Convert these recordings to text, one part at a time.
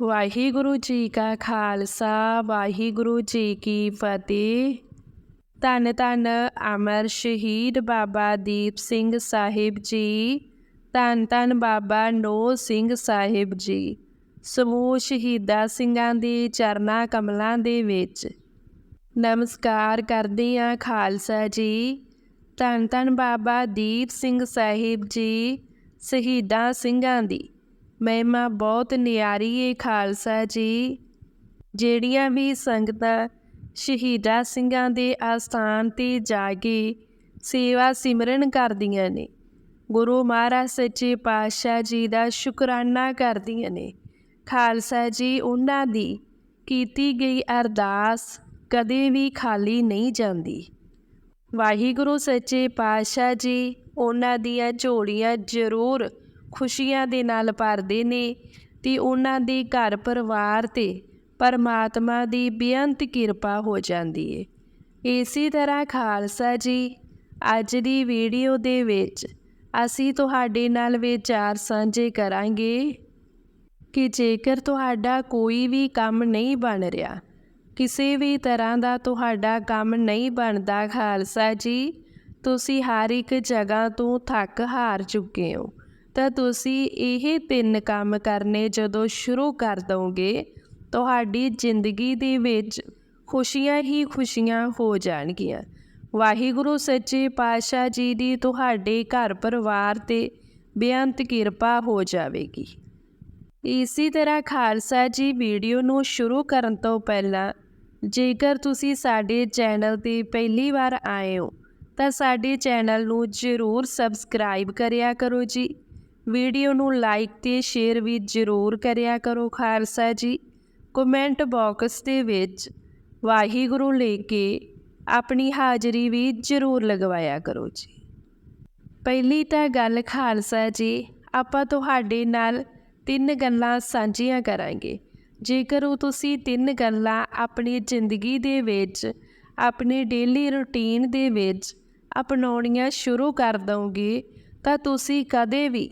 ਵਾਹਿਗੁਰੂ ਜੀ ਕਾ ਖਾਲਸਾ ਵਾਹਿਗੁਰੂ ਜੀ ਕੀ ਫਤਿਹ। ਧੰਨ ਧੰਨ ਅਮਰ ਸ਼ਹੀਦ ਬਾਬਾ ਦੀਪ ਸਿੰਘ ਸਾਹਿਬ ਜੀ, ਧੰਨ ਧੰਨ ਬਾਬਾ ਨੋ ਸਿੰਘ ਸਾਹਿਬ ਜੀ, ਸਮੂਹ ਸ਼ਹੀਦਾਂ ਸਿੰਘਾਂ ਦੀ ਚਰਨਾਂ ਕਮਲਾਂ ਦੇ ਵਿੱਚ। ਨਮਸਕਾਰ ਕਰਦੇ ਹਾਂ ਖਾਲਸਾ ਜੀ। ਧੰਨ ਧੰਨ ਬਾਬਾ ਦੀਪ ਸਿੰਘ ਸਾਹਿਬ ਜੀ, ਸ਼ਹੀਦਾਂ ਸਿੰਘਾਂ ਦੀ। ਮਹਿਮਾ ਬਹੁਤ ਨਿਆਰੀ ਏ ਖਾਲਸਾ ਜੀ। ਜਿਹੜੀਆਂ ਵੀ ਸੰਗਤਾਂ ਸ਼ਹੀਦਾ ਸਿੰਘਾਂ ਦੇ ਆਸਥਾਨ ਤੇ ਜਾ ਕੇ ਸੇਵਾ ਸਿਮਰਨ ਕਰਦੀਆਂ ਨੇ, ਗੁਰੂ ਮਹਾਰਾਜ ਸੱਚੇ ਪਾਤਸ਼ਾਹ ਜੀ ਦਾ ਸ਼ੁਕਰਾਨਾ ਕਰਦੀਆਂ ਨੇ। ਖਾਲਸਾ ਜੀ, ਉਹਨਾਂ ਦੀ ਕੀਤੀ ਗਈ ਅਰਦਾਸ ਕਦੇ ਵੀ ਖਾਲੀ ਨਹੀਂ ਜਾਂਦੀ। ਵਾਹਿਗੁਰੂ ਸੱਚੇ ਪਾਤਸ਼ਾਹ ਜੀ, ਉਹਨਾਂ ਦੀਆਂ ਝੋਲੀਆਂ ਜ਼ਰੂਰ ਖੁਸ਼ੀਆਂ ਦੇ ਨਾਲ ਭਰਦੇ ਨੇ ਤੇ ਉਹਨਾਂ ਦੇ ਘਰ ਪਰਿਵਾਰ ਤੇ ਪਰਮਾਤਮਾ ਦੀ ਬੇਅੰਤ ਕਿਰਪਾ ਹੋ ਜਾਂਦੀ ਏ। ਇਸੇ ਤਰ੍ਹਾਂ ਖਾਲਸਾ ਜੀ, ਅੱਜ ਦੀ ਵੀਡੀਓ ਦੇ ਵਿੱਚ ਅਸੀਂ ਤੁਹਾਡੇ ਨਾਲ ਵਿਚਾਰ ਸਾਂਝੇ ਕਰਾਂਗੇ ਕਿ ਜੇਕਰ ਤੁਹਾਡਾ ਕੋਈ ਵੀ ਕੰਮ ਨਹੀਂ ਬਣ ਰਿਹਾ, ਕਿਸੇ ਵੀ ਤਰ੍ਹਾਂ ਦਾ ਤੁਹਾਡਾ ਕੰਮ ਨਹੀਂ ਬਣਦਾ ਖਾਲਸਾ ਜੀ, ਤੁਸੀਂ ਹਰ ਇੱਕ ਜਗ੍ਹਾ ਤੋਂ ਥੱਕ ਹਾਰ ਚੁੱਕੇ ਹੋ। ਤਾਂ ਤੁਸੀਂ ਇਹ ਤਿੰਨ ਕੰਮ ਕਰਨੇ ਜਦੋਂ ਸ਼ੁਰੂ ਕਰ ਦੋਗੇ, ਤੁਹਾਡੀ ਜ਼ਿੰਦਗੀ ਦੇ ਵਿੱਚ ਖੁਸ਼ੀਆਂ ਹੀ ਖੁਸ਼ੀਆਂ ਹੋ ਜਾਣਗੀਆਂ। ਵਾਹਿਗੁਰੂ ਸੱਚੇ ਪਾਤਸ਼ਾਹ ਜੀ ਦੀ ਤੁਹਾਡੇ ਘਰ ਪਰਿਵਾਰ ਤੇ ਬੇਅੰਤ ਕਿਰਪਾ ਹੋ ਜਾਵੇਗੀ। ਇਸੇ ਤਰ੍ਹਾਂ ਖਾਲਸਾ ਜੀ ਵੀਡੀਓ ਨੂੰ ਸ਼ੁਰੂ ਕਰਨ ਤੋਂ ਪਹਿਲਾਂ, ਜੇਕਰ ਤੁਸੀਂ ਸਾਡੇ ਚੈਨਲ ਤੇ ਪਹਿਲੀ ਵਾਰ ਆਏ ਹੋ, ਤਾਂ ਸਾਡੇ ਚੈਨਲ ਨੂੰ ਜ਼ਰੂਰ ਸਬਸਕ੍ਰਾਈਬ ਕਰਿਆ ਕਰੋ ਜੀ। ਵੀਡੀਓ ਨੂੰ ਲਾਈਕ ਤੇ ਸ਼ੇਅਰ ਵੀ ਜ਼ਰੂਰ ਕਰਿਆ ਕਰੋ, ਖਾਲਸਾ ਜੀ। ਕਮੈਂਟ ਬਾਕਸ ਦੇ ਵਿੱਚ ਵਾਹਿਗੁਰੂ ਲੈ ਕੇ ਆਪਣੀ ਹਾਜ਼ਰੀ ਵੀ ਜ਼ਰੂਰ ਲਗਵਾਇਆ ਕਰੋ ਜੀ। ਪਹਿਲੀ ਤਾਂ ਗੱਲ, ਖਾਲਸਾ ਜੀ, ਆਪਾਂ ਤੁਹਾਡੇ ਨਾਲ ਤਿੰਨ ਗੱਲਾਂ ਸਾਂਝੀਆਂ ਕਰਾਂਗੇ। ਜੇਕਰ ਉਹ ਤੁਸੀਂ ਤਿੰਨ ਗੱਲਾਂ ਆਪਣੀ ਜ਼ਿੰਦਗੀ ਦੇ ਵਿੱਚ, ਆਪਣੇ ਡੇਲੀ ਰੁਟੀਨ ਦੇ ਵਿੱਚ ਅਪਣਾਉਣੀਆਂ ਸ਼ੁਰੂ ਕਰ ਦੋਗੇ ਤਾਂ ਤੁਸੀਂ ਕਦੇ ਵੀ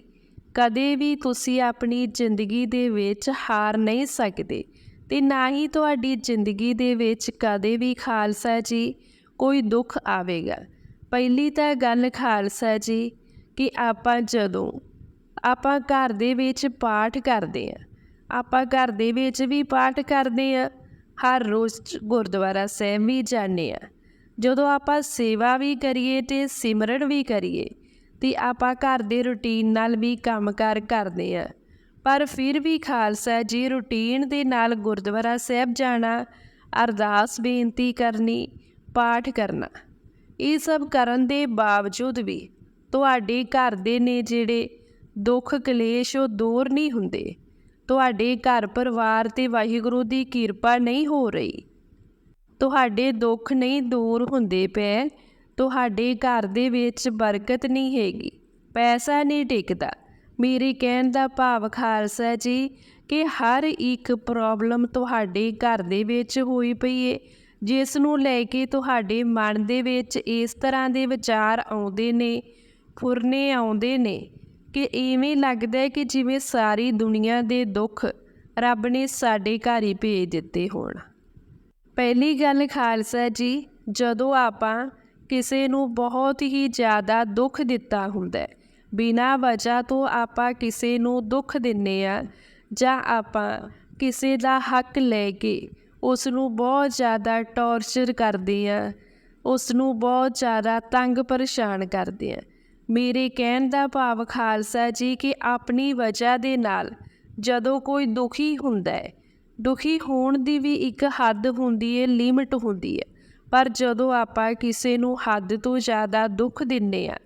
ਕਦੇ ਵੀ ਤੁਸੀਂ ਆਪਣੀ ਜ਼ਿੰਦਗੀ ਦੇ ਵਿੱਚ ਹਾਰ ਨਹੀਂ ਸਕਦੇ ਤੇ ਨਾ ਹੀ ਤੁਹਾਡੀ ਜ਼ਿੰਦਗੀ ਦੇ ਵਿੱਚ ਕਦੇ ਵੀ ਖਾਲਸਾ ਜੀ ਕੋਈ ਦੁੱਖ ਆਵੇਗਾ। ਪਹਿਲੀ ਤਾਂ ਗੱਲ ਖਾਲਸਾ ਜੀ, ਕਿ ਆਪਾਂ ਜਦੋਂ ਆਪਾਂ ਘਰ ਦੇ ਵਿੱਚ ਪਾਠ ਕਰਦੇ ਆ ਆਪਾਂ ਘਰ ਦੇ ਵਿੱਚ ਵੀ ਪਾਠ ਕਰਦੇ ਆ ਹਰ ਰੋਜ਼ ਗੁਰਦੁਆਰਾ ਸਾਹਿਬ ਵੀ ਜਾਂਦੇ ਆ ਜਦੋਂ ਆਪਾਂ ਸੇਵਾ ਵੀ ਕਰੀਏ ਤੇ ਸਿਮਰਨ ਵੀ ਕਰੀਏ ਤੇ ਆਪਾਂ ਘਰ ਦੇ ਰੁਟੀਨ ਨਾਲ ਵੀ ਕੰਮਕਾਰ ਕਰਦੇ ਆ ਪਰ ਫਿਰ ਵੀ ਖਾਲਸਾ ਜੀ ਰੁਟੀਨ ਦੇ ਨਾਲ ਗੁਰਦੁਆਰਾ ਸਾਹਿਬ ਜਾਣਾ, ਅਰਦਾਸ ਬੇਨਤੀ ਕਰਨੀ, ਪਾਠ ਕਰਨਾ, ਇਹ ਸਭ ਕਰਨ ਦੇ ਬਾਵਜੂਦ ਵੀ ਤੁਹਾਡੇ ਘਰ ਦੇ ਨੇ ਜਿਹੜੇ ਦੁੱਖ, ਕਲੇਸ਼ ਉਹ ਦੂਰ ਨਹੀਂ ਹੁੰਦੇ। ਤੁਹਾਡੇ ਘਰ ਪਰਿਵਾਰ ਤੇ ਵਾਹਿਗੁਰੂ ਦੀ ਕਿਰਪਾ ਨਹੀਂ ਹੋ ਰਹੀ। ਤੁਹਾਡੇ ਦੁੱਖ ਨਹੀਂ ਦੂਰ ਹੁੰਦੇ ਪਏ। ਤੁਹਾਡੇ ਘਰ ਦੇ ਵਿੱਚ ਬਰਕਤ ਨਹੀਂ ਹੈਗੀ। ਪੈਸਾ ਨਹੀਂ ਟਿਕਦਾ। ਮੇਰੇ ਕਹਿਣ ਦਾ ਭਾਵ ਖਾਲਸਾ ਜੀ ਕਿ ਹਰ ਇੱਕ ਪ੍ਰੋਬਲਮ ਤੁਹਾਡੇ ਘਰ ਦੇ ਵਿੱਚ ਹੋਈ ਪਈ ਏ, ਜਿਸ ਨੂੰ ਲੈ ਕੇ ਤੁਹਾਡੇ ਮਨ ਦੇ ਵਿੱਚ ਇਸ ਤਰ੍ਹਾਂ ਦੇ ਵਿਚਾਰ ਆਉਂਦੇ ਨੇ, ਫੁਰਨੇ ਆਉਂਦੇ ਨੇ ਕਿ ਇਵੇਂ ਲੱਗਦਾ ਹੈ ਕਿ ਜਿਵੇਂ ਸਾਰੀ ਦੁਨੀਆ ਦੇ ਦੁੱਖ ਰੱਬ ਨੇ ਸਾਡੇ ਘਰ ਹੀ ਭੇਜ ਦਿੱਤੇ ਹੋਣ। ਪਹਿਲੀ ਗੱਲ ਖਾਲਸਾ ਜੀ, ਜਦੋਂ ਆਪਾਂ ਕਿਸੇ ਨੂੰ ਬਹੁਤ ਹੀ ਜ਼ਿਆਦਾ ਦੁੱਖ ਦਿੱਤਾ ਹੁੰਦਾ ਬਿਨਾਂ ਵਜ੍ਹਾ ਤੋਂ ਆਪਾਂ ਕਿਸੇ ਨੂੰ ਦੁੱਖ ਦਿੰਨੇ ਆ ਜਾਂ ਆਪਾਂ ਕਿਸੇ ਦਾ ਹੱਕ ਲੈ ਕੇ ਉਸ ਨੂੰ ਬਹੁਤ ਜ਼ਿਆਦਾ ਟੌਰਚਰ ਕਰਦੇ ਆ ਉਸ ਨੂੰ ਬਹੁਤ ਜ਼ਿਆਦਾ ਤੰਗ ਪਰੇਸ਼ਾਨ ਕਰਦੇ ਆ ਮੇਰੇ ਕਹਿਣ ਦਾ ਭਾਵ ਖਾਲਸਾ ਜੀ ਕਿ ਆਪਣੀ ਵਜ੍ਹਾ ਦੇ ਨਾਲ ਜਦੋਂ ਕੋਈ ਦੁਖੀ ਹੁੰਦਾ ਹੈ, ਦੁਖੀ ਹੋਣ ਦੀ ਵੀ ਇੱਕ ਹੱਦ ਹੁੰਦੀ ਹੈ, ਲਿਮਟ ਹੁੰਦੀ ਹੈ। ਪਰ ਜਦੋਂ ਆਪਾਂ ਕਿਸੇ ਨੂੰ ਹੱਦ ਤੋਂ ਜ਼ਿਆਦਾ ਦੁੱਖ ਦਿੰਨੇ ਆ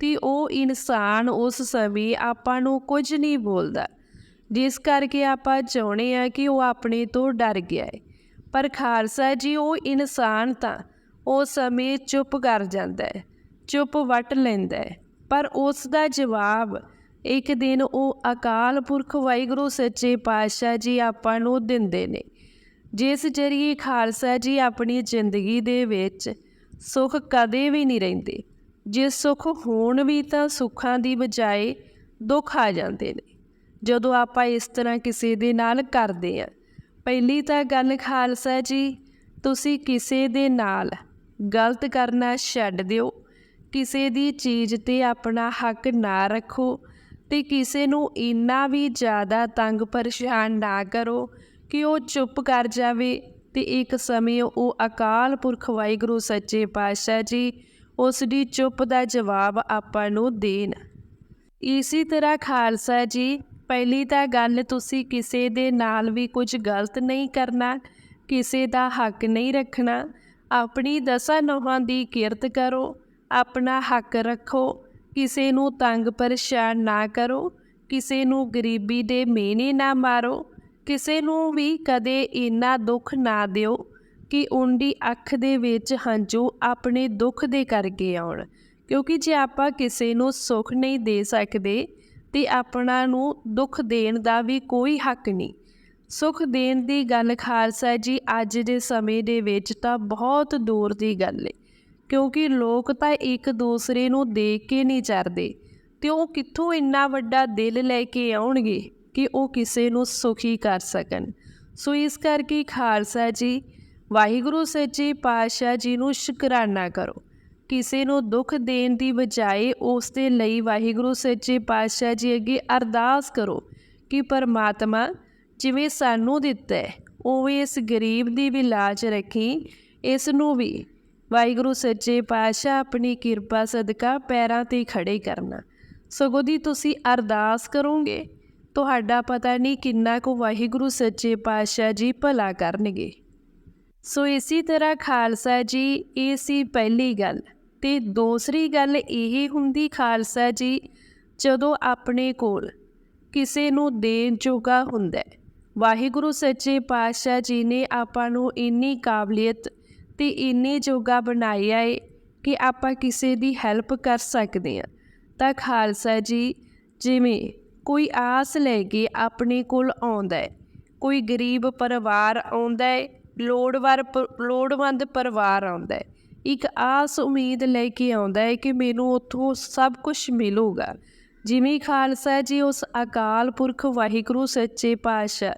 ਤੇ ਉਹ ਇਨਸਾਨ ਉਸ ਸਮੇਂ ਆਪਾਂ ਨੂੰ ਕੁਝ ਨਹੀਂ ਬੋਲਦਾ। ਜਿਸ ਕਰਕੇ ਆਪਾਂ ਚਾਹੁੰਦੇ ਆ ਕਿ ਉਹ ਆਪਣੇ ਤੋਂ ਡਰ ਗਿਆ ਹੈ। ਪਰ ਖਾਲਸਾ ਜੀ, ਉਹ ਇਨਸਾਨ ਤਾਂ ਉਸ ਸਮੇਂ ਚੁੱਪ ਕਰ ਜਾਂਦਾ ਹੈ, ਚੁੱਪ ਵਟ ਲੈਂਦਾ ਹੈ। ਪਰ ਉਸ ਦਾ ਜਵਾਬ ਇੱਕ ਦਿਨ ਉਹ ਅਕਾਲ ਪੁਰਖ ਵਾਹਿਗੁਰੂ, ਸੱਚੇ ਪਾਤਸ਼ਾਹ ਜੀ ਆਪਾਂ ਨੂੰ ਦਿੰਦੇ ਨੇ। ਜਿਸ ਜਰੀਏ ਖਾਲਸਾ ਜੀ ਆਪਣੀ ਜ਼ਿੰਦਗੀ ਦੇ ਵਿੱਚ ਸੁੱਖ ਕਦੇ ਵੀ ਨਹੀਂ ਰਹਿੰਦੇ, ਜੇ ਸੁੱਖ ਹੋਣ ਵੀ ਤਾਂ ਸੁੱਖਾਂ ਦੀ ਬਜਾਏ ਦੁੱਖ ਆ ਜਾਂਦੇ ਨੇ। ਜਦੋਂ ਆਪਾਂ ਇਸ ਤਰ੍ਹਾਂ ਕਿਸੇ ਦੇ ਨਾਲ ਕਰਦੇ ਆ ਪਹਿਲੀ ਤਾਂ ਗੱਲ ਖਾਲਸਾ ਜੀ, ਤੁਸੀਂ ਕਿਸੇ ਦੇ ਨਾਲ ਗਲਤ ਕਰਨਾ ਛੱਡ ਦਿਓ, ਕਿਸੇ ਦੀ ਚੀਜ਼ ਤੇ ਆਪਣਾ ਹੱਕ ਨਾ ਰੱਖੋ ਤੇ ਕਿਸੇ ਨੂੰ ਇੰਨਾ ਵੀ ਜ਼ਿਆਦਾ ਤੰਗ ਪਰੇਸ਼ਾਨ ਨਾ ਕਰੋ ਕਿ ਉਹ ਚੁੱਪ ਕਰ ਜਾਵੇ ਤੇ ਇੱਕ ਸਮੇਂ ਉਹ ਅਕਾਲ ਪੁਰਖ ਵਾਹਿਗੁਰੂ ਸੱਚੇ ਪਾਤਸ਼ਾਹ ਜੀ ਉਸ ਦੀ ਚੁੱਪ ਦਾ ਜਵਾਬ ਆਪਾਂ ਨੂੰ ਦੇਣ। ਇਸੇ ਤਰ੍ਹਾਂ ਖਾਲਸਾ ਜੀ, ਪਹਿਲੀ ਤਾਂ ਗੱਲ ਤੁਸੀਂ ਕਿਸੇ ਦੇ ਨਾਲ ਵੀ ਕੁਝ ਗਲਤ ਨਹੀਂ ਕਰਨਾ, ਕਿਸੇ ਦਾ ਹੱਕ ਨਹੀਂ ਰੱਖਣਾ। ਆਪਣੀ ਦਸਾਂ ਨੋਹਾਂ ਦੀ ਕਿਰਤ ਕਰੋ, ਆਪਣਾ ਹੱਕ ਰੱਖੋ, ਕਿਸੇ ਨੂੰ ਤੰਗ ਪਰੇਸ਼ਾਨ ਨਾ ਕਰੋ, ਕਿਸੇ ਨੂੰ ਗਰੀਬੀ ਦੇ ਮੇਨੇ ਨਾ ਮਾਰੋ ਕਿਸੇ ਨੂੰ ਵੀ ਕਦੇ ਇੰਨਾ ਦੁੱਖ ਨਾ ਦਿਓ ਕਿ ਉਹਦੀ ਅੱਖ ਦੇ ਵਿੱਚ ਹੰਝੂ ਆਪਣੇ ਦੁੱਖ ਦੇ ਕਰਕੇ ਆਉਣ। ਕਿਉਂਕਿ ਜੇ ਆਪਾਂ ਕਿਸੇ ਨੂੰ ਸੁੱਖ ਨਹੀਂ ਦੇ ਸਕਦੇ, ਤੇ ਆਪਣਾ ਨੂੰ ਦੁੱਖ ਦੇਣ ਦਾ ਵੀ ਕੋਈ ਹੱਕ ਨਹੀਂ। ਸੁੱਖ ਦੇਣ ਦੀ ਗੱਲ ਖਾਲਸਾ ਜੀ, ਅੱਜ ਦੇ ਸਮੇਂ ਦੇ ਵਿੱਚ ਤਾਂ ਬਹੁਤ ਦੂਰ ਦੀ ਗੱਲ ਏ। ਕਿਉਂਕਿ ਲੋਕ ਤਾਂ ਇੱਕ ਦੂਸਰੇ ਨੂੰ ਦੇਖ ਕੇ ਨਹੀਂ ਚਰਦੇ। ਤੇ ਉਹ ਕਿੱਥੋਂ ਇੰਨਾ ਵੱਡਾ ਦਿਲ ਲੈ ਕੇ ਆਉਣਗੇ? ਕਿ ਉਹ ਕਿਸੇ ਨੂੰ ਸੁਖੀ ਕਰ ਸਕਣ। ਸੋ ਇਸ ਕਰਕੇ ਖਾਲਸਾ ਜੀ, ਵਾਹਿਗੁਰੂ ਸੱਚੇ ਪਾਤਸ਼ਾਹ ਜੀ ਨੂੰ ਸ਼ੁਕਰਾਨਾ ਕਰੋ। ਕਿਸੇ ਨੂੰ ਦੁੱਖ ਦੇਣ ਦੀ ਬਜਾਏ ਉਸ ਦੇ ਲਈ ਵਾਹਿਗੁਰੂ ਸੱਚੇ ਪਾਤਸ਼ਾਹ ਜੀ ਅੱਗੇ ਅਰਦਾਸ ਕਰੋ ਕਿ ਪਰਮਾਤਮਾ ਜਿਵੇਂ ਸਾਨੂੰ ਦਿੱਤਾ ਹੈ, ਉਵੇਂ ਇਸ ਗਰੀਬ ਦੀ ਵੀ ਲਾਜ ਰੱਖੀ, ਇਸ ਨੂੰ ਵੀ। ਵਾਹਿਗੁਰੂ ਸੱਚੇ ਪਾਤਸ਼ਾਹ ਆਪਣੀ ਕਿਰਪਾ ਸਦਕਾ ਪੈਰਾਂ ਤੇ ਖੜੇ ਕਰਨਾ। ਸਗੋਂ ਦੀ ਤੁਸੀਂ ਅਰਦਾਸ ਕਰੋਗੇ ਤੁਹਾਡਾ ਪਤਾ ਨਹੀਂ ਕਿੰਨਾ ਕੁ ਵਾਹਿਗੁਰੂ ਸੱਚੇ ਪਾਤਸ਼ਾਹ ਜੀ ਭਲਾ ਕਰਨਗੇ। ਸੋ ਇਸੇ ਤਰ੍ਹਾਂ ਖਾਲਸਾ ਜੀ, ਇਹ ਸੀ ਪਹਿਲੀ ਗੱਲ। ਤੇ ਦੂਸਰੀ ਗੱਲ ਇਹ ਹੁੰਦੀ ਖਾਲਸਾ ਜੀ, ਜਦੋਂ ਆਪਣੇ ਕੋਲ ਕਿਸੇ ਨੂੰ ਦੇਣ ਜੋਗਾ ਹੁੰਦਾ ਹੈ, ਵਾਹਿਗੁਰੂ ਸੱਚੇ ਪਾਤਸ਼ਾਹ ਜੀ ਨੇ ਆਪਾਂ ਨੂੰ ਇੰਨੀ ਕਾਬਲੀਅਤ ਤੇ ਇੰਨੇ ਜੋਗਾ ਬਣਾਇਆ ਏ ਕਿ ਆਪਾਂ ਕਿਸੇ ਦੀ ਹੈਲਪ ਕਰ ਸਕਦੇ ਹਾਂ। ਤਾਂ ਖਾਲਸਾ ਜੀ, ਜਿਵੇਂ ਕੋਈ ਆਸ ਲੈ ਕੇ ਆਪਣੇ ਕੋਲ ਆਉਂਦਾ ਹੈ। ਕੋਈ ਗਰੀਬ ਪਰਿਵਾਰ ਆਉਂਦਾ ਹੈ, ਲੋੜਵਰ ਲੋੜਵੰਦ ਪਰਿਵਾਰ ਆਉਂਦਾ ਹੈ। ਇੱਕ ਆਸ ਉਮੀਦ ਲੈ ਕੇ ਆਉਂਦਾ ਹੈ ਕਿ ਮੈਨੂੰ ਉੱਥੋਂ ਸਭ ਕੁਝ ਮਿਲੂਗਾ। ਜਿਵੇਂ ਖਾਲਸਾ ਜੀ ਉਸ ਅਕਾਲ ਪੁਰਖ ਵਾਹਿਗੁਰੂ ਸੱਚੇ ਪਾਤਸ਼ਾਹ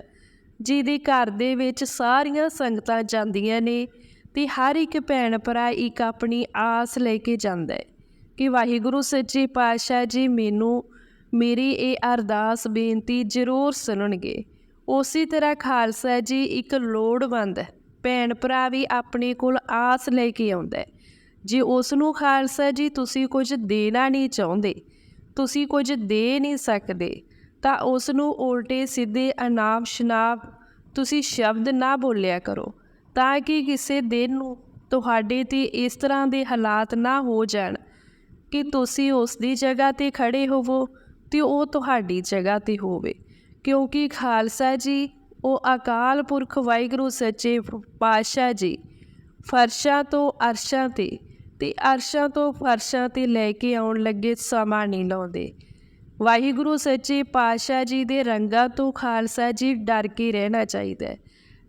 ਜੀ ਦੇ ਘਰ ਦੇ ਵਿੱਚ ਸਾਰੀਆਂ ਸੰਗਤਾਂ ਜਾਂਦੀਆਂ ਨੇ ਤੇ ਹਰ ਇੱਕ ਭੈਣ ਭਰਾ ਇੱਕ ਆਪਣੀ ਆਸ ਲੈ ਕੇ ਜਾਂਦਾ ਹੈ ਕਿ ਵਾਹਿਗੁਰੂ ਸੱਚੇ ਪਾਤਸ਼ਾਹ ਜੀ ਮੈਨੂੰ ਮੇਰੀ ਇਹ ਅਰਦਾਸ ਬੇਨਤੀ ਜ਼ਰੂਰ ਸੁਣਨਗੇ। ਉਸੇ ਤਰ੍ਹਾਂ ਖਾਲਸਾ ਜੀ ਇੱਕ ਲੋੜਵੰਦ ਭੈਣ ਭਰਾ ਵੀ ਆਪਣੇ ਕੋਲ ਆਸ ਲੈ ਕੇ ਆਉਂਦਾ ਹੈ। ਜੇ ਉਸ ਨੂੰ ਖਾਲਸਾ ਜੀ ਤੁਸੀਂ ਕੁਝ ਦੇਣਾ ਨਹੀਂ ਚਾਹੁੰਦੇ, ਤੁਸੀਂ ਕੁਝ ਦੇ ਨਹੀਂ ਸਕਦੇ, ਤਾਂ ਉਸ ਨੂੰ ਉਲਟੇ ਸਿੱਧੇ ਅਨਾਪ ਸ਼ਨਾਪ ਤੁਸੀਂ ਸ਼ਬਦ ਨਾ ਬੋਲਿਆ ਕਰੋ, ਤਾਂ ਕਿ ਕਿਸੇ ਦਿਨ ਨੂੰ ਤੁਹਾਡੇ ਤੇ ਇਸ ਤਰ੍ਹਾਂ ਦੇ ਹਾਲਾਤ ਨਾ ਹੋ ਜਾਣ ਕਿ ਤੁਸੀਂ ਉਸ ਦੀ ਜਗ੍ਹਾ ਤੇ ਖੜੇ ਹੋਵੋ ਤੇ ਉਹ ਤੁਹਾਡੀ ਜਗ੍ਹਾ ਤੇ ਹੋਵੇ। ਕਿਉਂਕਿ ਖਾਲਸਾ ਜੀ, ਉਹ ਅਕਾਲ ਪੁਰਖ ਵਾਹਿਗੁਰੂ ਸੱਚੇ ਪਾਤਸ਼ਾਹ ਜੀ, ਫਰਸ਼ਾਂ ਤੋਂ ਅਰਸ਼ਾਂ ਤੇ ਤੇ ਅਰਸ਼ਾਂ ਤੋਂ ਫਰਸ਼ਾਂ ਤੇ ਲੈ ਕੇ ਆਉਣ ਲੱਗੇ ਸਮਾਂ ਨਹੀਂ ਲਾਉਂਦੇ। ਵਾਹਿਗੁਰੂ ਸੱਚੇ ਪਾਤਸ਼ਾਹ ਜੀ ਦੇ ਰੰਗਾਂ ਤੋਂ ਖਾਲਸਾ ਜੀ ਡਰ ਕੇ ਰਹਿਣਾ ਚਾਹੀਦਾ ਹੈ।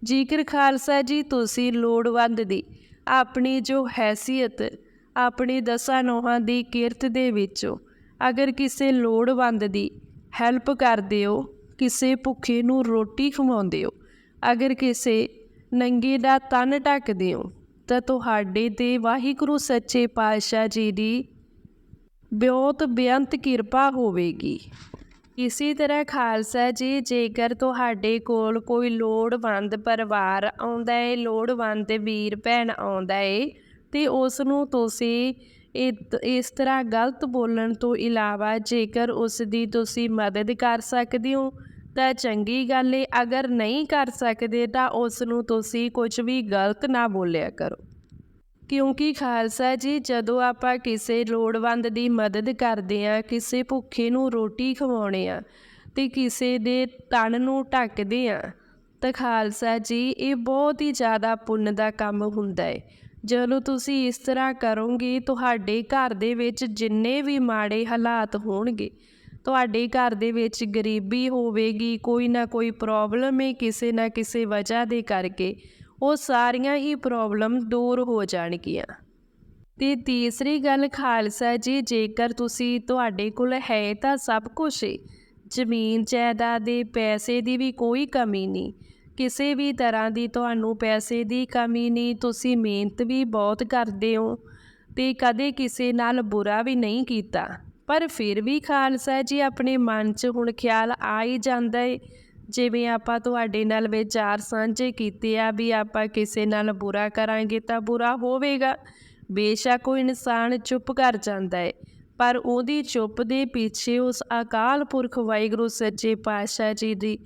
ਜੇਕਰ ਖਾਲਸਾ ਜੀ, ਤੁਸੀਂ ਲੋੜਵੰਦ ਦੀ ਆਪਣੀ ਜੋ ਹੈਸੀਅਤ, ਆਪਣੀ ਦਸਾਂ ਨੋਹਾਂ ਦੀ ਕਿਰਤ ਦੇ ਵਿੱਚੋਂ ਅਗਰ ਕਿਸੇ ਲੋੜਵੰਦ ਦੀ ਹੈਲਪ ਕਰਦੇ ਹੋ ਕਿਸੇ ਭੁੱਖੇ ਨੂੰ ਰੋਟੀ ਖਵਾਉਂਦੇ ਹੋ ਅਗਰ ਕਿਸੇ ਨੰਗੇ ਦਾ ਤਨ ਢੱਕਦੇ ਹੋ ਤਾਂ ਤੁਹਾਡੇ ਤੇ ਵਾਹਿਗੁਰੂ ਸੱਚੇ ਪਾਤਸ਼ਾਹ ਜੀ ਦੀ ਬਹੁਤ ਬੇਅੰਤ ਕਿਰਪਾ ਹੋਵੇਗੀ। ਇਸੇ ਤਰ੍ਹਾਂ ਖਾਲਸਾ ਜੀ, ਜੇਕਰ ਤੁਹਾਡੇ ਕੋਲ ਕੋਈ ਲੋੜਵੰਦ ਪਰਿਵਾਰ ਆਉਂਦਾ ਏ, ਲੋੜਵੰਦ ਵੀਰ ਭੈਣ ਆਉਂਦਾ ਏ, ਤੇ ਉਸ ਨੂੰ ਤੁਸੀਂ ਇਸ ਤਰ੍ਹਾਂ ਗਲਤ ਬੋਲਣ ਤੋਂ ਇਲਾਵਾ ਜੇਕਰ ਉਸ ਦੀ ਤੁਸੀਂ ਮਦਦ ਕਰ ਸਕਦੇ ਹੋ, ਤਾਂ ਚੰਗੀ ਗੱਲ ਏ। ਅਗਰ ਨਹੀਂ ਕਰ ਸਕਦੇ, ਤਾਂ ਉਸ ਨੂੰ ਤੁਸੀਂ ਕੁਝ ਵੀ ਗਲਤ ਨਾ ਬੋਲਿਆ ਕਰੋ। ਕਿਉਂਕਿ ਖਾਲਸਾ ਜੀ, ਜਦੋਂ ਆਪਾਂ ਕਿਸੇ ਲੋੜਵੰਦ ਦੀ ਮਦਦ ਕਰਦੇ ਆ ਕਿਸੇ ਭੁੱਖੇ ਨੂੰ ਰੋਟੀ ਖਵਾਉਣੇ ਆ ਤੇ ਕਿਸੇ ਦੇ ਤਣ ਨੂੰ ਢੱਕਦੇ ਆ ਤਾਂ ਖਾਲਸਾ ਜੀ, ਇਹ ਬਹੁਤ ਹੀ ਜ਼ਿਆਦਾ ਪੁੰਨ ਦਾ ਕੰਮ ਹੁੰਦਾ ਹੈ ਜਦੋਂ ਤੁਸੀਂ ਇਸ ਤਰ੍ਹਾਂ ਕਰੋਗੇ, ਤੁਹਾਡੇ ਘਰ ਦੇ ਵਿੱਚ ਜਿੰਨੇ ਵੀ ਮਾੜੇ ਹਾਲਾਤ ਹੋਣਗੇ, ਤੁਹਾਡੇ ਘਰ ਦੇ ਵਿੱਚ ਗਰੀਬੀ ਹੋਵੇਗੀ, ਕੋਈ ਨਾ ਕੋਈ ਪ੍ਰੋਬਲਮ ਹੈ ਕਿਸੇ ਨਾ ਕਿਸੇ ਵਜ੍ਹਾ ਦੇ ਕਰਕੇ, ਉਹ ਸਾਰੀਆਂ ਹੀ ਪ੍ਰੋਬਲਮ ਦੂਰ ਹੋ ਜਾਣਗੀਆਂ। ਤੇ ਤੀਸਰੀ ਗੱਲ, ਖਾਲਸਾ ਜੀ, ਜੇਕਰ ਤੁਸੀਂ ਤੁਹਾਡੇ ਕੋਲ ਹੈ ਤਾਂ ਸਭ ਕੁਝ ਹੈ ਜ਼ਮੀਨ, ਜਾਇਦਾਦ ਦੇ ਪੈਸੇ ਦੀ ਵੀ ਕੋਈ ਕਮੀ ਨਹੀਂ। ਕਿਸੇ ਵੀ ਤਰ੍ਹਾਂ ਦੀ ਤੁਹਾਨੂੰ ਪੈਸੇ ਦੀ ਕਮੀ ਨਹੀਂ, ਤੁਸੀਂ ਮਿਹਨਤ ਵੀ ਬਹੁਤ ਕਰਦੇ ਹੋ ਤੇ ਕਦੇ ਕਿਸੇ ਨਾਲ ਬੁਰਾ ਵੀ ਨਹੀਂ ਕੀਤਾ। ਪਰ ਫਿਰ ਵੀ ਖਾਲਸਾ ਜੀ, ਆਪਣੇ ਮਨ 'ਚ ਹੁਣ ਖਿਆਲ ਆ ਹੀ ਜਾਂਦਾ ਏ। ਜਿਵੇਂ ਆਪਾਂ ਤੁਹਾਡੇ ਨਾਲ ਵਿਚਾਰ ਸਾਂਝੇ ਕੀਤੇ ਆ ਵੀ ਆਪਾਂ ਕਿਸੇ ਨਾਲ ਬੁਰਾ ਕਰਾਂਗੇ ਤਾਂ ਬੁਰਾ ਹੋਵੇਗਾ। ਬੇਸ਼ੱਕ ਉਹ ਇਨਸਾਨ ਚੁੱਪ ਕਰ ਜਾਂਦਾ ਏ। ਪਰ ਉਹਦੀ ਚੁੱਪ ਦੇ ਪਿੱਛੇ ਉਸ ਅਕਾਲ ਪੁਰਖ ਵਾਹਿਗੁਰੂ ਸੱਚੇ ਪਾਤਸ਼ਾਹ ਜੀ ਦੀ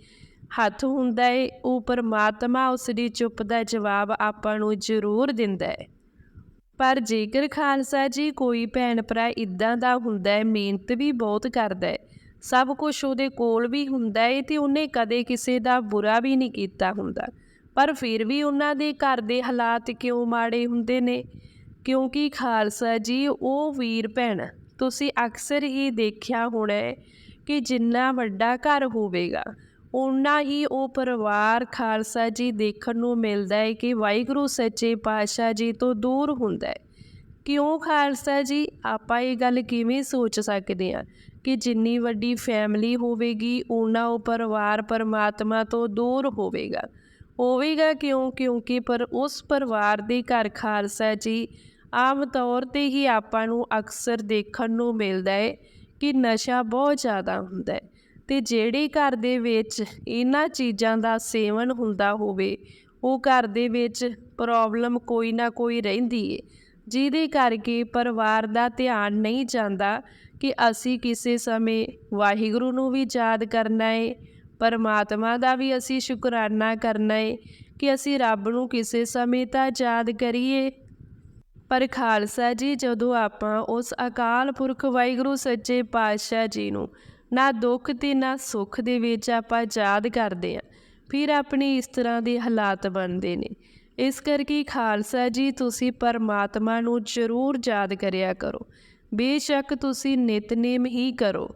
ਹੱਥ ਹੁੰਦਾ ਏ, ਉਹ ਪਰਮਾਤਮਾ ਉਸ ਦੀ ਚੁੱਪ ਦਾ ਜਵਾਬ ਆਪਾਂ ਨੂੰ ਜ਼ਰੂਰ ਦਿੰਦਾ ਹੈ ਪਰ ਜੇਕਰ ਖਾਲਸਾ ਜੀ ਕੋਈ ਭੈਣ ਭਰਾ ਇਦਾਂ ਦਾ ਹੁੰਦਾ ਹੈ ਮਿਹਨਤ ਵੀ ਬਹੁਤ ਕਰਦਾ ਹੈ ਸਭ ਕੁਝ ਉਹਦੇ ਕੋਲ ਵੀ ਹੁੰਦਾ ਹੈ ਤੇ ਉਹਨੇ ਕਦੇ ਕਿਸੇ ਦਾ ਬੁਰਾ ਵੀ ਨਹੀਂ ਕੀਤਾ ਹੁੰਦਾ। ਪਰ ਫਿਰ ਵੀ ਉਹਨਾਂ ਦੇ ਘਰ ਦੇ ਹਾਲਾਤ ਕਿਉਂ ਮਾੜੇ ਹੁੰਦੇ ਨੇ? ਕਿਉਂਕਿ ਖਾਲਸਾ ਜੀ, ਉਹ ਵੀਰ ਭੈਣ, ਤੁਸੀਂ ਅਕਸਰ ਹੀ ਦੇਖਿਆ ਹੋਣਾ ਕਿ ਜਿੰਨਾ ਵੱਡਾ ਘਰ ਹੋਵੇਗਾ ਉਨਾ ਹੀ ਉਹ ਪਰਿਵਾਰ ਖਾਲਸਾ ਜੀ ਦੇਖਣ ਨੂੰ ਮਿਲਦਾ ਹੈ ਕਿ ਵਾਹਿਗੁਰੂ ਸੱਚੇ ਪਾਤਸ਼ਾਹ ਜੀ ਤੋਂ ਦੂਰ ਹੁੰਦਾ ਹੈ। ਕਿਉਂ ਖਾਲਸਾ ਜੀ? ਆਪਾਂ ਇਹ ਗੱਲ ਕਿਵੇਂ ਸੋਚ ਸਕਦੇ ਹਾਂ ਕਿ ਜਿੰਨੀ ਵੱਡੀ ਫੈਮਿਲੀ ਹੋਵੇਗੀ ਉਨਾ ਉਹ ਪਰਿਵਾਰ ਪਰਮਾਤਮਾ ਤੋਂ ਦੂਰ ਹੋਵੇਗਾ? ਹੋਵੇਗਾ ਕਿਉਂ? ਕਿਉਂਕਿ ਪਰ ਉਸ ਪਰਿਵਾਰ ਦੇ ਘਰ ਖਾਲਸਾ ਜੀ ਆਮ ਤੌਰ ਤੇ ਹੀ ਆਪਾਂ ਨੂੰ ਅਕਸਰ ਦੇਖਣ ਨੂੰ ਮਿਲਦਾ ਹੈ ਕਿ ਨਸ਼ਾ ਬਹੁਤ ਜ਼ਿਆਦਾ ਹੁੰਦਾ ਹੈ। ਤੇ ਜਿਹੜੇ ਘਰ ਦੇ ਵਿੱਚ ਇਹਨਾਂ ਚੀਜ਼ਾਂ ਦਾ ਸੇਵਨ ਹੁੰਦਾ ਹੋਵੇ, ਉਹ ਘਰ ਦੇ ਵਿੱਚ ਪ੍ਰੋਬਲਮ ਕੋਈ ਨਾ ਕੋਈ ਰਹਿੰਦੀ ਏ। ਜਿਹਦੇ ਕਰਕੇ ਪਰਿਵਾਰ ਦਾ ਧਿਆਨ ਨਹੀਂ ਜਾਂਦਾ ਕਿ ਅਸੀਂ ਕਿਸੇ ਸਮੇਂ ਵਾਹਿਗੁਰੂ ਨੂੰ ਵੀ ਯਾਦ ਕਰਨਾ ਏ, ਪਰਮਾਤਮਾ ਦਾ ਵੀ ਅਸੀਂ ਸ਼ੁਕਰਾਨਾ ਕਰਨਾ ਏ ਕਿ ਅਸੀਂ ਰੱਬ ਨੂੰ ਕਿਸੇ ਸਮੇਂ ਤਾਂ ਯਾਦ ਕਰੀਏ। ਪਰ ਖਾਲਸਾ ਜੀ, ਜਦੋਂ ਆਪਾਂ ਉਸ ਅਕਾਲ ਪੁਰਖ ਵਾਹਿਗੁਰੂ ਸੱਚੇ ਪਾਤਸ਼ਾਹ ਜੀ ਨੂੰ ਨਾ ਦੁੱਖ ਤੇ ਨਾ ਸੁੱਖ ਦੇ ਵਿੱਚ ਆਪਾਂ ਯਾਦ ਕਰਦੇ ਆ ਫਿਰ ਆਪਣੇ ਇਸ ਤਰ੍ਹਾਂ ਦੇ ਹਾਲਾਤ ਬਣਦੇ ਨੇ। ਇਸ ਕਰਕੇ ਖਾਲਸਾ ਜੀ, ਤੁਸੀਂ ਪਰਮਾਤਮਾ ਨੂੰ ਜ਼ਰੂਰ ਯਾਦ ਕਰਿਆ ਕਰੋ। ਬੇਸ਼ੱਕ ਤੁਸੀਂ ਨਿਤਨੇਮ ਹੀ ਕਰੋ।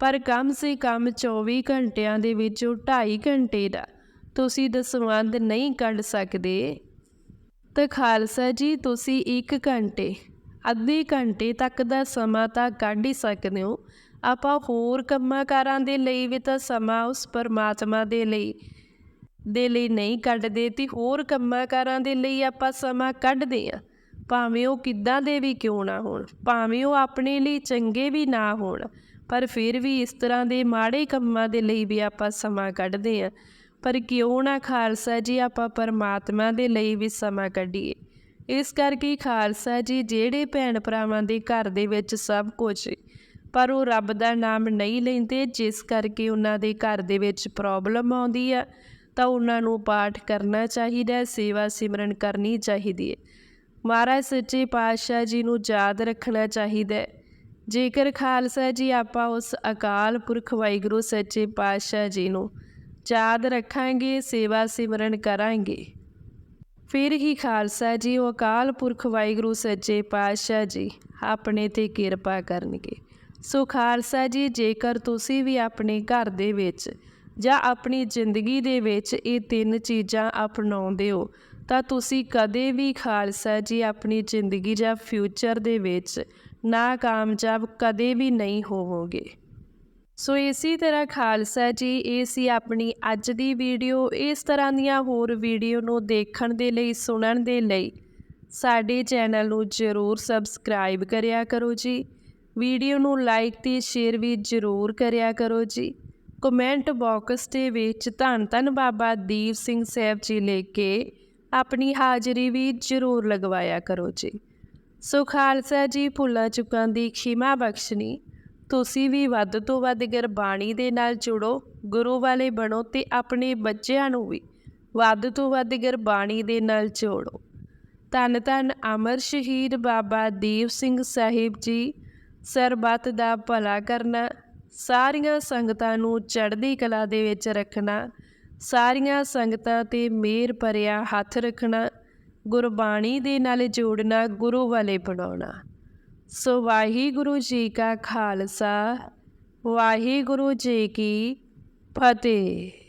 ਪਰ ਕਮ ਸੇ ਕਮ 24 ਘੰਟਿਆਂ ਦੇ ਵਿੱਚੋਂ 2.5 ਘੰਟੇ ਦਾ ਤੁਸੀਂ ਦਸਵੰਦ ਨਹੀਂ ਕੱਢ ਸਕਦੇ। ਤਾਂ ਖਾਲਸਾ ਜੀ, ਤੁਸੀਂ 1 ਘੰਟੇ, ਅੱਧੇ ਘੰਟੇ ਤੱਕ ਦਾ ਸਮਾਂ ਤਾਂ ਕੱਢ ਹੀ ਸਕਦੇ ਹੋ। ਆਪਾਂ ਹੋਰ ਕੰਮਾਂ ਕਾਰਾਂ ਦੇ ਲਈ ਵੀ ਤਾਂ ਸਮਾਂ ਉਸ ਪਰਮਾਤਮਾ ਦੇ ਲਈ ਦੇ ਲਈ ਨਹੀਂ ਕੱਢਦੇ ਤੇ ਹੋਰ ਕੰਮਾਂ ਕਾਰਾਂ ਦੇ ਲਈ ਆਪਾਂ ਸਮਾਂ ਕੱਢਦੇ ਆ ਭਾਵੇਂ ਉਹ ਕਿੱਦਾਂ ਦੇ ਵੀ ਕਿਉਂ ਨਾ ਹੋਣ, ਭਾਵੇਂ ਉਹ ਆਪਣੇ ਲਈ ਚੰਗੇ ਵੀ ਨਾ ਹੋਣ, ਪਰ ਫਿਰ ਵੀ ਇਸ ਤਰ੍ਹਾਂ ਦੇ ਮਾੜੇ ਕੰਮਾਂ ਦੇ ਲਈ ਵੀ ਆਪਾਂ ਸਮਾਂ ਕੱਢਦੇ ਆ ਪਰ ਕਿਉਂ ਨਾ ਖਾਲਸਾ ਜੀ ਆਪਾਂ ਪਰਮਾਤਮਾ ਦੇ ਲਈ ਵੀ ਸਮਾਂ ਕੱਢੀਏ। ਇਸ ਕਰਕੇ ਖਾਲਸਾ ਜੀ, ਜਿਹੜੇ ਭੈਣ ਭਰਾਵਾਂ ਦੇ ਘਰ ਦੇ ਵਿੱਚ ਸਭ ਕੁਝ ਪਰ ਉਹ ਰੱਬ ਦਾ ਨਾਮ ਨਹੀਂ ਲੈਂਦੇ, ਜਿਸ ਕਰਕੇ ਉਹਨਾਂ ਦੇ ਘਰ ਦੇ ਵਿੱਚ ਪ੍ਰੋਬਲਮ ਆਉਂਦੀ ਆ। ਤਾਂ ਉਹਨਾਂ ਨੂੰ ਪਾਠ ਕਰਨਾ ਚਾਹੀਦਾ ਹੈ ਸੇਵਾ ਸਿਮਰਨ ਕਰਨੀ ਚਾਹੀਦੀ ਹੈ ਮਹਾਰਾਜ ਸੱਚੇ ਪਾਤਸ਼ਾਹ ਜੀ ਨੂੰ ਯਾਦ ਰੱਖਣਾ ਚਾਹੀਦਾ ਹੈ ਜੇਕਰ ਖਾਲਸਾ ਜੀ, ਆਪਾਂ ਉਸ ਅਕਾਲ ਪੁਰਖ ਵਾਹਿਗੁਰੂ ਸੱਚੇ ਪਾਤਸ਼ਾਹ ਜੀ ਨੂੰ ਯਾਦ ਰੱਖਾਂਗੇ, ਸੇਵਾ ਸਿਮਰਨ ਕਰਾਂਗੇ। ਫਿਰ ਹੀ ਖਾਲਸਾ ਜੀ, ਉਹ ਅਕਾਲ ਪੁਰਖ ਵਾਹਿਗੁਰੂ ਸੱਚੇ ਪਾਤਸ਼ਾਹ ਜੀ ਆਪਣੇ ਤੇ ਕਿਰਪਾ ਕਰਨਗੇ। ਸੋ ਖਾਲਸਾ ਜੀ, ਜੇਕਰ ਤੁਸੀਂ ਵੀ ਆਪਣੇ ਘਰ ਦੇ ਵਿੱਚ ਜਾਂ ਆਪਣੀ ਜ਼ਿੰਦਗੀ ਦੇ ਵਿੱਚ ਇਹ ਤਿੰਨ ਚੀਜ਼ਾਂ ਅਪਣਾਉਂਦੇ ਹੋ, ਤਾਂ ਤੁਸੀਂ ਕਦੇ ਵੀ ਖਾਲਸਾ ਜੀ ਆਪਣੀ ਜ਼ਿੰਦਗੀ ਜਾਂ ਫਿਊਚਰ ਦੇ ਵਿੱਚ ਨਾਕਾਮਯਾਬ ਕਦੇ ਵੀ ਨਹੀਂ ਹੋਵੋਗੇ। ਸੋ ਇਸੇ ਤਰ੍ਹਾਂ ਖਾਲਸਾ ਜੀ, ਇਹ ਸੀ ਆਪਣੀ ਅੱਜ ਦੀ ਵੀਡੀਓ। ਇਸ ਤਰ੍ਹਾਂ ਦੀਆਂ ਹੋਰ ਵੀਡੀਓ ਨੂੰ ਦੇਖਣ ਦੇ ਲਈ, ਸੁਣਨ ਦੇ ਲਈ ਸਾਡੇ ਚੈਨਲ ਨੂੰ ਜ਼ਰੂਰ ਸਬਸਕ੍ਰਾਈਬ ਕਰਿਆ ਕਰੋ ਜੀ। ਵੀਡੀਓ ਨੂੰ ਲਾਈਕ ਤੇ ਸ਼ੇਅਰ ਵੀ ਜ਼ਰੂਰ ਕਰਿਆ ਕਰੋ ਜੀ। ਕਮੈਂਟ ਬਾਕਸ ਦੇ ਵਿੱਚ ਧੰਨ ਧੰਨ ਬਾਬਾ ਦੀਪ ਸਿੰਘ ਸਾਹਿਬ ਜੀ ਲੈ ਕੇ ਆਪਣੀ ਹਾਜ਼ਰੀ ਵੀ ਜ਼ਰੂਰ ਲਗਵਾਇਆ ਕਰੋ ਜੀ। ਸੋ ਖਾਲਸਾ ਜੀ, ਭੁੱਲਾਂ ਚੁੱਕਾਂ ਦੀ ਖਿਮਾ ਬਖਸ਼ਣੀ। ਤੁਸੀਂ ਵੀ ਵੱਧ ਤੋਂ ਵੱਧ ਗੁਰਬਾਣੀ ਦੇ ਨਾਲ ਜੁੜੋ, ਗੁਰੂ ਵਾਲੇ ਬਣੋ ਤੇ ਆਪਣੇ ਬੱਚਿਆਂ ਨੂੰ ਵੀ ਵੱਧ ਤੋਂ ਵੱਧ ਗੁਰਬਾਣੀ ਦੇ ਨਾਲ ਜੋੜੋ। ਧੰਨ ਧੰਨ ਅਮਰ ਸ਼ਹੀਦ ਬਾਬਾ ਦੀਪ ਸਿੰਘ ਸਾਹਿਬ ਜੀ। ਸਰਬੱਤ ਦਾ ਭਲਾ ਕਰਨਾ, ਸਾਰੀਆਂ ਸੰਗਤਾਂ ਨੂੰ ਚੜ੍ਹਦੀ ਕਲਾ ਦੇ ਵਿੱਚ ਰੱਖਣਾ, ਸਾਰੀਆਂ ਸੰਗਤਾਂ ਤੇ ਮੇਰ ਭਰਿਆ ਹੱਥ ਰੱਖਣਾ, ਗੁਰਬਾਣੀ ਦੇ ਨਾਲ ਜੋੜਨਾ, ਗੁਰੂ ਵਾਲੇ ਬਣਾਉਣਾ। ਸੋ ਵਾਹਿਗੁਰੂ ਜੀ ਕਾ ਖਾਲਸਾ, ਵਾਹਿਗੁਰੂ ਜੀ ਕੀ ਫਤਿਹ।